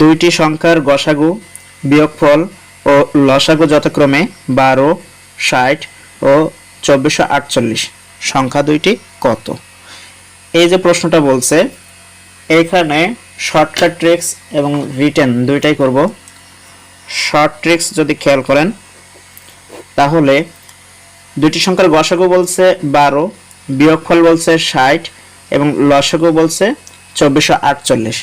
দুইটি সংখ্যার গসাগু, বিয়োগফল ও লসাগু যথাক্রমে বারো, ষাট ও চব্বিশশো আটচল্লিশ। সংখ্যা দুইটি কত? এই যে প্রশ্নটা বলছে, এখানে শর্টকাট ট্রিক্স এবং রিটেন দুইটাই করব। শর্ট ট্রিক্স যদি খেয়াল করেন, তাহলে দুটি সংখ্যার গসাগু বলছে বারো, বিয়োগফল বলছে ষাট এবং লসাগু বলছে চব্বিশশো আটচল্লিশ।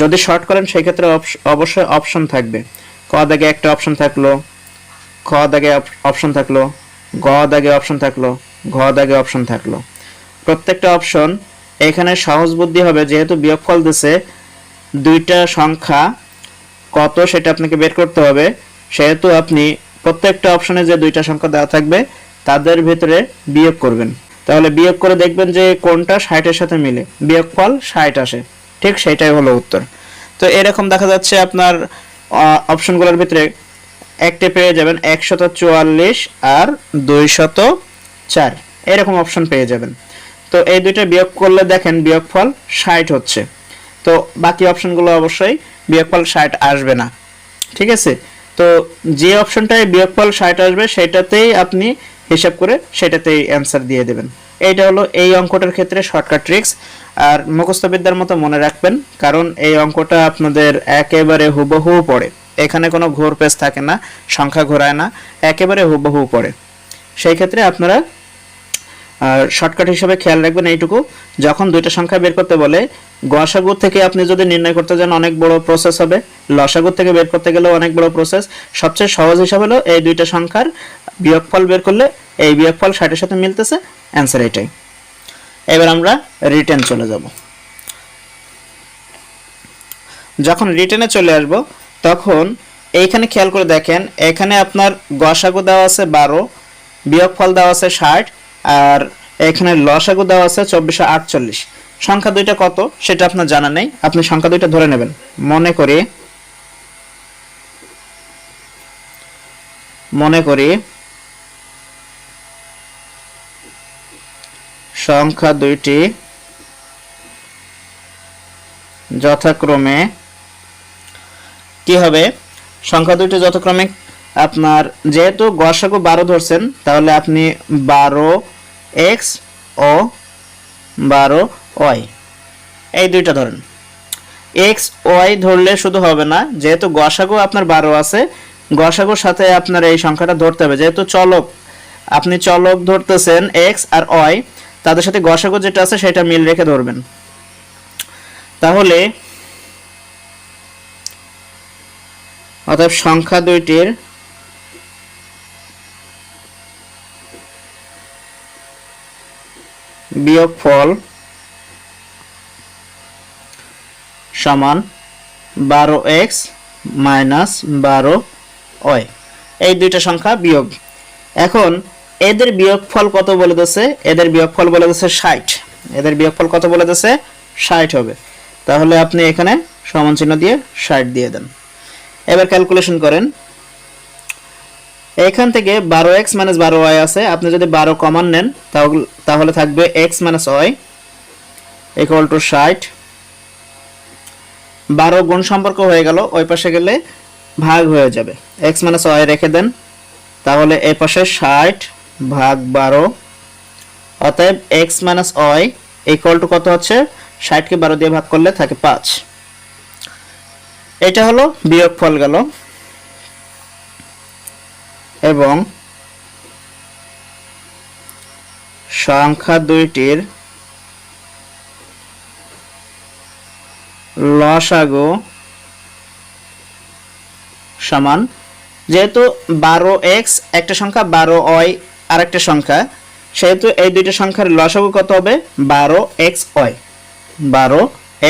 যদি শর্ট করেন সেক্ষেত্রে অবশ্যই অপশন থাকবে। ক দাগে একটা অপশন থাকল, খ দাগে অপশন থাকল, গ দাগে অপশন থাকল, ঘ দাগে অপশন থাকল। প্রত্যেকটা অপশন এখানে সহজ বুদ্ধি হবে, যেহেতু বিয়োগফল দিছে, দুইটা সংখ্যা কত সেটা আপনাকে বের করতে হবে। সেহেতু আপনি প্রত্যেকটা অপশনে যে দুইটা সংখ্যা দেওয়া থাকবে, তাদের ভিতরে বিয়োগ করবেন। তাহলে বিয়োগ করে দেখবেন যে কোনটা ষাটের সাথে মিলে। বিয়োগফল ষাট আসে। ঠিক সেটাই হলো উত্তর। তো এরকম দেখা যাচ্ছে আপনার অপশনগুলোর ভিতরে একটি পেয়ে যাবেন একশত চুয়াল্লিশ আর দুইশত চার। এরকম অপশন পেয়ে যাবেন। তো এই দুইটা বিয়োগ করলে দেখেন বিয়োগফল ষাট হচ্ছে। তো বাকি অপশনগুলো অবশ্যই বিয়োগফল ষাট আসবে না। ঠিক আছে? তো যে অপশনটায় বিয়োগফল ষাট আসবে, সেটাতেই আপনি হিসাব করে সেটাতেই অ্যান্সার দিয়ে দেবেন। এইটা হলো এই অঙ্কটার ক্ষেত্রে শর্টকাট ট্রিক্স আর মুখস্থবিদ্যার মতো মনে রাখবেন, কারণ এই অঙ্কটা আপনাদের একেবারে হুবহু পড়ে। এখানে কোনো ঘোর পেজ থাকে না, সংখ্যা ঘোরায় না, একেবারে হুবহু পড়ে। সেই ক্ষেত্রে আপনারা শর্টকাট হিসেবে খেয়াল রাখবেন এইটুকু, যখন দুইটা সংখ্যা বের করতে বলে গসাগু থেকে আপনি যদি নির্ণয় করতে যান, অনেক বড় প্রসেস হবে। লসাগু থেকে বের করতে গেলেও অনেক বড় প্রসেস সবচেয়ে সহজ হিসাব হলো, এই দুইটা সংখ্যার বিয়োগফল বের করলে, এই বিয়োগফল ষাটের সাথে মিলতেছে অ্যান্সার এটাই। এবার আমরা রিটেন চলে যাব। যখন রিটেনে চলে আসব, তখন এইখানে খেয়াল করে দেখেন, এখানে আপনার গসাগু দেওয়া আছে বারো, বিয়োগফল দেওয়া আছে ষাট, আর এখানে লসাগু দেওয়া আছে চব্বিশশো আটচল্লিশ। সংখ্যা দুইটা কত? সেটা আপনার জানা নেই। আপনি সংখ্যা দুইটা ধরে নেবেন। মনে করি মনে করি সংখ্যা দুইটি যথাক্রমে কি হবে? সংখ্যা দুইটি যথাক্রমে আপনার যেহেতু গসাগু বারো ধরছেন, তাহলে আপনি বারো এক্স ও বারো ওয়াই। এই দুইটা ধরেন। এক্স, ওয়াই ধরলে শুধু হবে না, যেহেতু গসাগু আপনার বারো আছে, গসাগুর সাথে আপনার এই সংখ্যাটা ধরতে হবে। যেহেতু চলক, আপনি চলক ধরতেছেন এক্স আর ওয়াই তাদের সাথে গসাগু যেটা আছে, সেটা মিল রেখে ধরবেন। তাহলে, অতএব সংখ্যা দুইটির বিয়োগফল সমান বারো এক্স মাইনাস বারো ওয়াই। এই দুইটা সংখ্যা বিয়োগ। এখন এদের বিয়োগফল কত বলে দিচ্ছে এদের বিয়োগফল বলে দিচ্ছে ষাট। এদের বিয়োগফল কত বলে দিচ্ছে ষাট হবে। তাহলে আপনি এখানে সমান চিহ্ন দিয়ে ষাট দিয়ে দেন। এবার ক্যালকুলেশন করেন। এখান থেকে বারো এক্স মাইনাস বারো ওয়াই আছে। আপনি যদি বারো কমান নেন তাহলে থাকবে x minus y equal to ষাট। বারো গুণ সম্পর্ক হয়ে গেল, ওই পাশে গেলে ভাগ হয়ে যাবে। এক্স মাইনাস ওয়াই রেখে দেন। তাহলে এই পাশে ষাট। ভাগ বারো। অতএব x minus y equal to কত হচ্ছে? ষাটকে বারো দিয়ে ভাগ করলে থাকে পাঁচ। এটা হলো বিয়োগফল গেল। এবং সংখ্যা দুইটির লসাগু সমান। যেহেতু বারো এক্স একটা সংখ্যা বারো অয় আরেকটা সংখ্যা, সেহেতু এই দুইটা সংখ্যার লসাগু কত হবে? বারো এক্স ওয়াই। বারো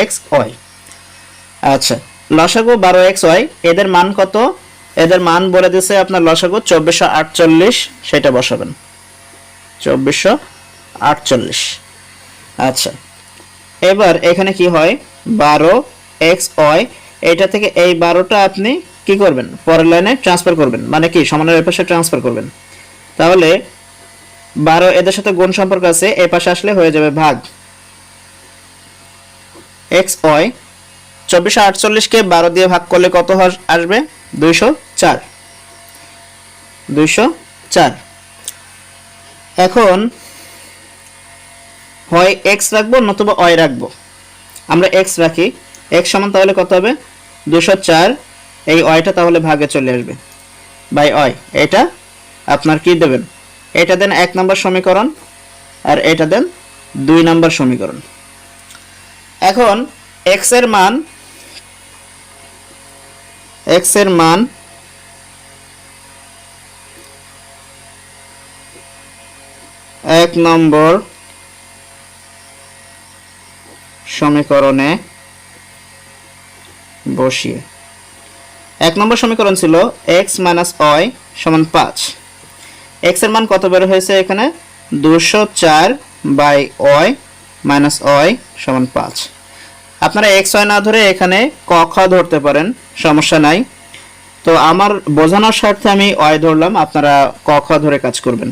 এক্স ওয়াই। আচ্ছা লসাগু বারো এক্স ওয়াই, এদের মান কত? এদের মান বলে দিছে আপনার লসাগু চব্বিশশো আটচল্লিশ, সেটা বসাবেন। চব্বিশশো আটচল্লিশ। আচ্ছা এবার এখানে কি হয়? বারো এক্স ওয়াই, এটা থেকে এই বারোটা আপনি কি করবেন? পরের লাইনে ট্রান্সফার করবেন। মানে কি, সমানের পাশে ট্রান্সফার করবেন। তাহলে বারো এদের সাথে গুণ সম্পর্ক আছে, এ পাশে আসলে হয়ে যাবে ভাগ। এক্স, ওয়াই চব্বিশশো আটচল্লিশকে বারো দিয়ে ভাগ করলে কত আসবে? দুইশো চার। দুইশো চার। এখন হয় এক্স রাখব নতুবা অয় রাখব। আমরা এক্স রাখি। এক্স সমান তাহলে কত হবে? দুশো চার। এই অয়টা তাহলে ভাগে চলে আসবে। বাই অয় এটা আপনার কি দেবেন? এটা দেন এক নম্বর সমীকরণ আর এটা দেন দুই নম্বর সমীকরণ। এখন এক্সের মান এক্সের মান এক নম্বর সমীকরণে বসিয়ে। এক নম্বর সমীকরণ ছিল এক্স মাইনাস অয় সমান পাঁচ। এক্সের মান কত বের হয়েছে এখানে? দুশো চার বাই অয় মাইনাস অয় সমান পাঁচ। আপনারা এক্স ওয়াই না ধরে এখানে ক, খ ধরতে পারেন, সমস্যা নাই। তো আমার বোঝানোর স্বার্থে আমি অয় ধরলাম, আপনারা ক, খ ধরে কাজ করবেন।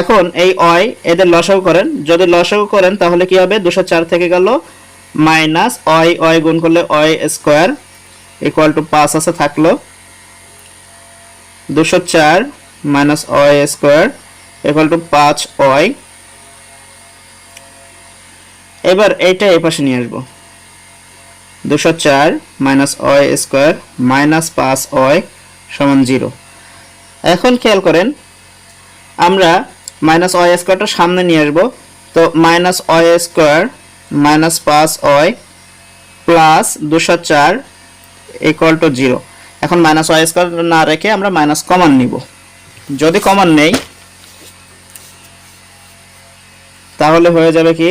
এখন এই অয় এদের লসাগু করেন। যদি লসাগু করেন, তাহলে কি হবে? দুশো চার থেকে গেল মাইনাস অয় অয় গুণ করলে অয় স্কোয়ার ইকুয়াল টু পাঁচ আছে থাকল। দুশো চার মাইনাস অয় স্কোয়ার ইকুয়াল টু পাঁচ অয় এবার এইটা এই পাশে নিয়ে আসব। দুশো চার মাইনাস অয় স্কোয়ার মাইনাস পাঁচ অয় সমান জিরো এখন খেয়াল করেন, আমরা মাইনাস অয় স্কোয়ারটা সামনে নিয়ে আসব। তো মাইনাস অয় স্কোয়ার মাইনাস পাঁচ অয় প্লাস দুশো চার ইকুয়াল টু জিরো এখন মাইনাস ওয়াই স্কোয়ার না রেখে আমরা মাইনাস কমন নিব। যদি কমন নেই, তাহলে হয়ে যাবে কি?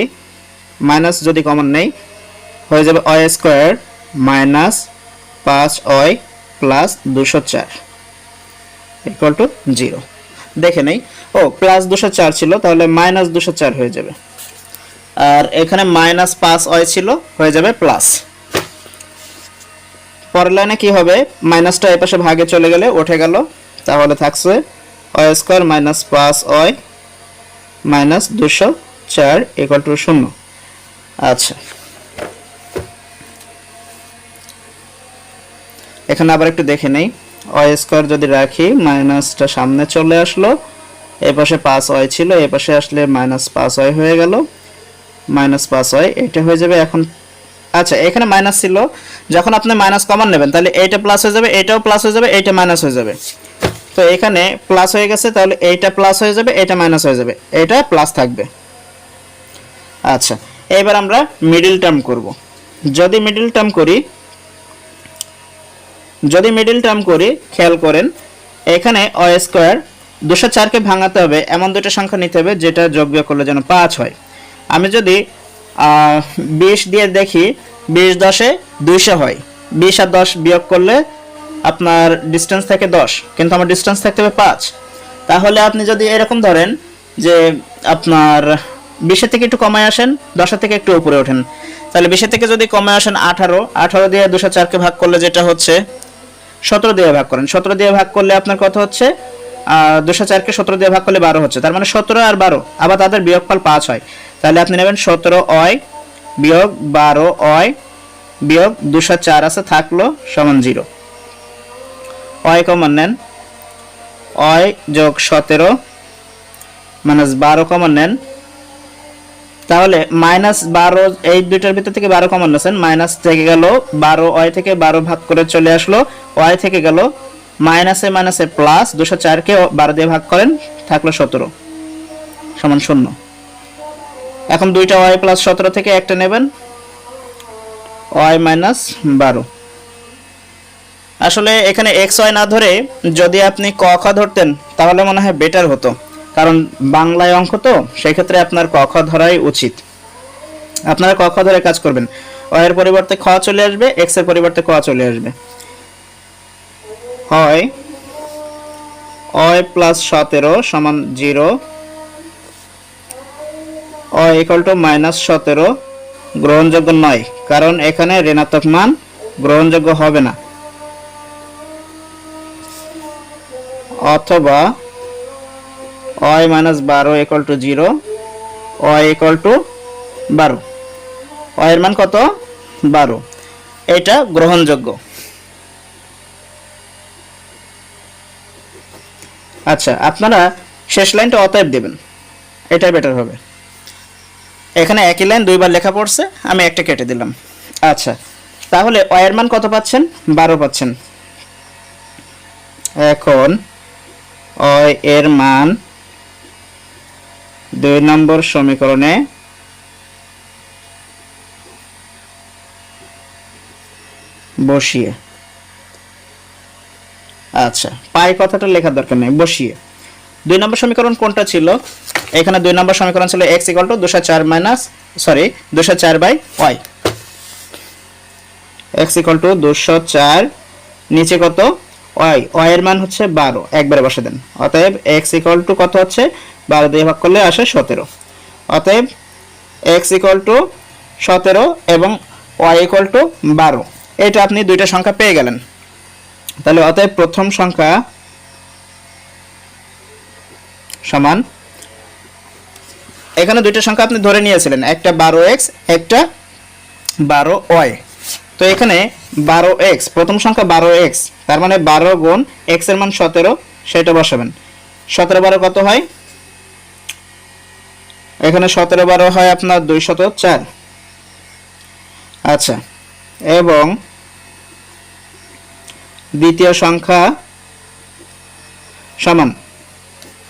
মাইনাস যদি কমন নেই, হয়ে যাবে অয় স্কোয়ার মাইনাস পাঁচ অয় প্লাস দুশো চার ইকুয়াল টু জিরো দেখে নেই। ও প্লাস দুশো চার ছিল, তাহলে মাইনাস দুশো চার হয়ে যাবে। আর এখানে মাইনাস পাঁচ অয় ছিল, হয়ে যাবে প্লাস পরের লাইনে কি হবে? মাইনাসটা এপাশে ভাগে চলে গেলে উঠে গেল। তাহলে থাকছে অয় স্কোয়ার মাইনাস পাঁচ অয় মাইনাস দুশো চার ইকুয়াল টু শূন্য। আচ্ছা। এখানে আবার একটু দেখে নেই। অয় স্কোয়ার যদি রাখি, মাইনাসটা সামনে চলে আসলো। এ পাশে পাঁচ অয় ছিল, এ পাশে আসলে মাইনাস পাঁচ অয় হয়ে গেল। মাইনাস পাঁচ অয় এটা হয়ে যাবে এখন আচ্ছা এখানে মাইনাস ছিল। যখন আপনি মাইনাস কমন নেবেন, তাহলে এইটা প্লাস হয়ে যাবে এইটাও প্লাস হয়ে যাবে, এইটা মাইনাস হয়ে যাবে। তো এখানে প্লাস হয়ে গেছে, তাহলে এইটা প্লাস হয়ে যাবে এটা মাইনাস হয়ে যাবে। এটা প্লাস থাকবে। আচ্ছা এবার আমরা মিডিল টার্ম করব। যদি মিডিল টার্ম করি, যদি মিডিল টার্ম করি, খেয়াল করেন, এখানে অ স্কোয়ার দুশো চারকে ভাঙাতে হবে, এমন দুটো সংখ্যা নিতে হবে, যেটা যোগ বিয়োগ করলে যেন পাঁচ হয়। আমি যদি বিশ দিয়ে দেখি, বিশ দশে দুইশো হয়। বিশ আর দশ বিয়োগ করলে আপনার ডিস্টেন্স থাকে দশ, কিন্তু আমার ডিস্টেন্স থাকতে হবে পাঁচ। তাহলে আপনি যদি এরকম ধরেন যে আপনার বিশের থেকে একটু কমায় আসেন, দশের থেকে একটু উপরে ওঠেন। তাহলে বিশের থেকে যদি কমে আসেন আঠারো আঠারো দিয়ে দুশো চারকে ভাগ করলে যেটা হচ্ছে, সতেরো দিয়ে ভাগ করেন। সতেরো দিয়ে ভাগ করলে আপনার কত হচ্ছে? দুশো চারকে সতেরো দিয়ে ভাগ করলে বারো হচ্ছে। তার মানে সতেরো আর বারো, আবার তাদের বিয়োগফল পাঁচ হয়। তাহলে আপনি নেবেন সতেরো অয় বিয়োগ বারো অয় বিয়োগ দুশো চার আছে, থাকল সমান জিরো। অয় কমন নেন। অয় যোগ সতেরো, মাইনাস বারো কমন নেন। তাহলে মাইনাস বারো এই দুইটার ভিতর থেকে বারো কমন নেছেন। মাইনাস থেকে গেল বারো, অয় থেকে বারো ভাগ করে চলে আসলো। অয় থেকে গেল মাইনাসে মাইনাসে প্লাস দুশো চারকে বারো দিয়ে ভাগ করেন, থাকল সতেরো, সমান শূন্য। এখন দুইটা ওয়াই প্লাস সতেরো থেকে একটা নেবেন। ওয়াই মাইনাস বারো। আসলে এখানে এক্স ওয়াই না ধরে যদি আপনি ক খ ধরতেন, তাহলে মনে হয় বেটার হতো। কারণ বাংলায় অঙ্ক তো সেই ক্ষেত্রে আপনার ক খ ধরাই উচিত। আপনারা ক খ ধরে কাজ করবেন। এর পরিবর্তে খ চলে আসবে এক্সের পরিবর্তে ক চলে আসবে। হয় অয় প্লাস সতেরো সমান জিরো অ ইকুয়াল টু মাইনাস সতেরো, গ্রহণযোগ্য নয়। কারণ এখানে ঋণাত্মক মান গ্রহণযোগ্য হবে না। অথবা অয় মাইনাস বারো ইকুয়াল টু জিরো অয় ইকুয়াল টু বারো। অয়ের মান কত? বারো। এটা গ্রহণযোগ্য। আচ্ছা আপনারা শেষ লাইনটা অতএব দেবেন। এটাই বেটার হবে। এখানে একই লাইন দুইবার লেখা পড়ছে, আমি একটা কেটে দিলাম। আচ্ছা তাহলে অয়ের মান কত পাচ্ছেন? বারো পাচ্ছেন। এখন অয় এর মান দুই নম্বর সমীকরণে বসিয়ে। আচ্ছা পাই কথাটা লেখার দরকার নেই, বসিয়ে। দুই নম্বর সমীকরণ কোনটা ছিল? এখানে দুই নম্বর সমীকরণ ছিল এক্স ইকাল টু দুশো চার মাইনাস সরি দুশো চার by y x equal to দুশো চার, নিচে কত? ওয়াই ওয়াই এর মান হচ্ছে বারো। একবারে বসে দেন। অতএব এক্স ইকাল টু কত হচ্ছে? বারো দিয়ে ভাগ করলে আসে সতেরো। অতএব এক্স ইকাল টু সতেরো এবং ওয়াই ইকাল টু বারো। এটা আপনি দুইটা সংখ্যা পেয়ে গেলেন। তাহলে অতএব প্রথম সংখ্যা সমান এখানে দুইটা সংখ্যা আপনি ধরে নিয়েছিলেন। একটা বারো এক্স একটা বারো ওয়াই তো এখানে বারো এক্স প্রথম সংখ্যা বারো এক্স তার মানে বারো গুণ এক্সের মান সতেরো, সেটা বসাবেন। সতেরো বারো কত হয়? এখানে সতেরো বারো হয় আপনার দুইশত চার। আচ্ছা এবং দ্বিতীয় সংখ্যা সমান।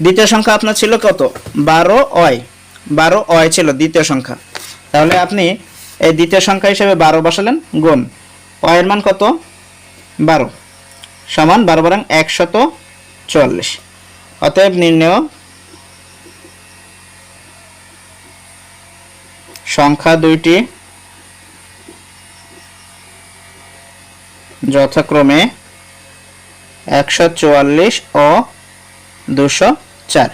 দ্বিতীয় সংখ্যা আপনার ছিল কত? বারো অয় বারো অয় ছিল দ্বিতীয় সংখ্যা। তাহলে আপনি এই দ্বিতীয় সংখ্যা হিসেবে বারো বসালেন, গুণ। অয়ের মান কত? বারো। সমান বারো বারাং একশত চুয়াল্লিশ। অতএব নির্ণয় সংখ্যা দুইটি যথাক্রমে একশো চুয়াল্লিশ ও দুশো চার।